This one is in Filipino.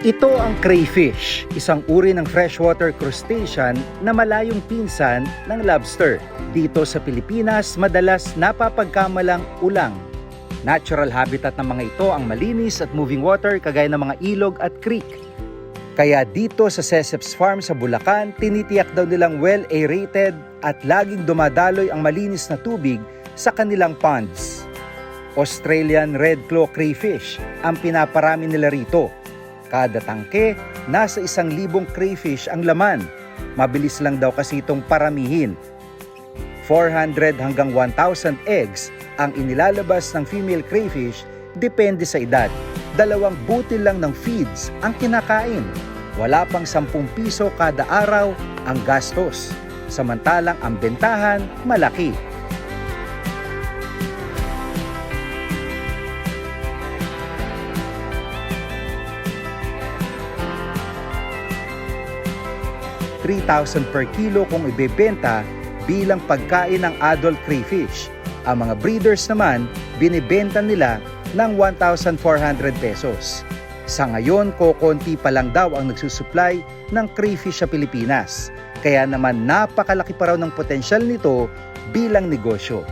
Ito ang crayfish, isang uri ng freshwater crustacean na malayong pinsan ng lobster. Dito sa Pilipinas, madalas napapagkamalang ulang. Natural habitat ng mga ito ang malinis at moving water kagaya ng mga ilog at creek. Kaya dito sa Seseps Farm sa Bulacan, tinitiyak daw nilang well-aerated at laging dumadaloy ang malinis na tubig sa kanilang ponds. Australian Red Claw Crayfish ang pinaparami nila rito. Kada tangke, nasa isang libong crayfish ang laman. Mabilis lang daw kasi itong paramihin. 400 hanggang 1,000 eggs ang inilalabas ng female crayfish depende sa edad. Dalawang butil lang ng feeds ang kinakain. Wala pang 10 piso kada araw ang gastos. Samantalang ang bentahan malaki. $3,000 per kilo kung ibebenta bilang pagkain ng adult crayfish. Ang mga breeders naman, binibenta nila ng 1,400 pesos. Sa ngayon, kokonti pa lang daw ang nagsusupply ng crayfish sa Pilipinas. Kaya naman napakalaki pa raw ng potensyal nito bilang negosyo.